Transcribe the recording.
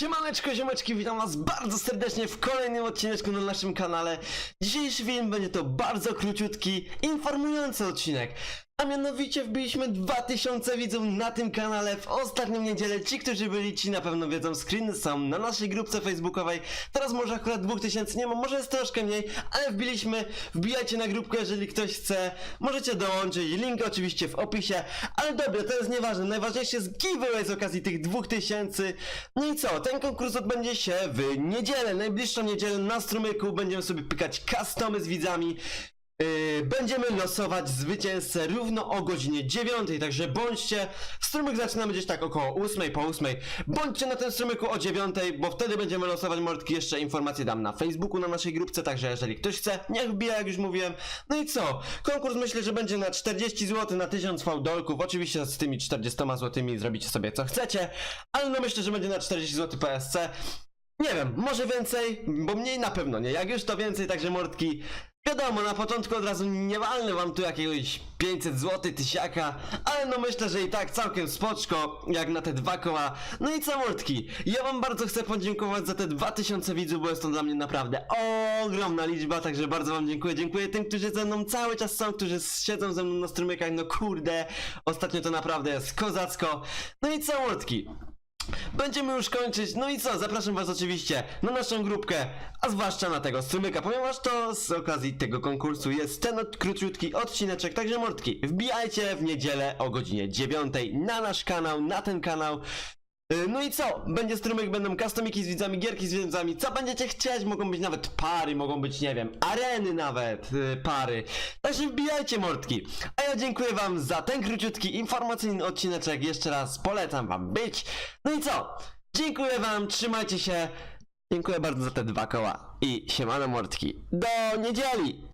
Siemaneczko, ziomeczki, witam was bardzo serdecznie w kolejnym odcineczku na naszym kanale. Dzisiejszy film będzie to bardzo króciutki, informujący odcinek. A mianowicie wbiliśmy 2000 widzów na tym kanale w ostatnią niedzielę. Ci, którzy byli, ci na pewno wiedzą, screeny są na naszej grupce facebookowej. Teraz może akurat 2000 nie ma, może jest troszkę mniej, ale wbiliśmy. Wbijajcie na grupkę, jeżeli ktoś chce. Możecie dołączyć, link oczywiście w opisie. Ale dobra, to jest nieważne. Najważniejsze jest giveaway z okazji tych 2000. No i co? Ten konkurs odbędzie się w niedzielę, najbliższą niedzielę na strumyku. Będziemy sobie pykać customy z widzami. Yy, będziemy losować zwycięzcę równo o godzinie 9, także bądźcie. Strumyk zaczynamy gdzieś tak około 8 po 8. Bądźcie na tym strumyku o 9, bo wtedy będziemy losować mordki. Jeszcze informacje dam na Facebooku, na naszej grupce, także jeżeli ktoś chce, niech wbija, jak już mówiłem. No i co? Konkurs myślę, że będzie na 40 zł, na 1000 fałdolków. Oczywiście z tymi 40 zł zrobicie sobie co chcecie, ale no myślę, że będzie na 40 zł PSC. Nie wiem, może więcej, bo mniej na pewno nie. Jak już to więcej, także mordki. Wiadomo, na początku od razu nie walnę wam tu jakiegoś 500 zł, tysiaka, ale no myślę, że i tak całkiem spoczko, jak na te dwa koła. No i co mordki, ja wam bardzo chcę podziękować za te 2000 widzów, bo jest to dla mnie naprawdę ogromna liczba, także bardzo wam dziękuję. Dziękuję tym, którzy ze mną cały czas są, którzy siedzą ze mną na strumykach, no kurde, ostatnio to naprawdę jest kozacko. No i co mordki, Będziemy już kończyć, no i co, zapraszam was oczywiście na naszą grupkę, a zwłaszcza na tego strumyka, ponieważ to z okazji tego konkursu jest ten od, króciutki odcineczek, także mordki, wbijajcie w niedzielę o godzinie 9 na nasz kanał, na ten kanał. Yy, No i co? Będzie strumyk, będą customiki z widzami, gierki z widzami, co będziecie chcieć, mogą być nawet pary, mogą być, nie wiem, areny nawet, yy, pary. Także wbijajcie mordki. A ja dziękuję wam za ten króciutki informacyjny odcineczek, jeszcze raz polecam wam być. No i co? Dziękuję wam, trzymajcie się. Dziękuję bardzo za te dwa koła i siemano mordki. Do niedzieli!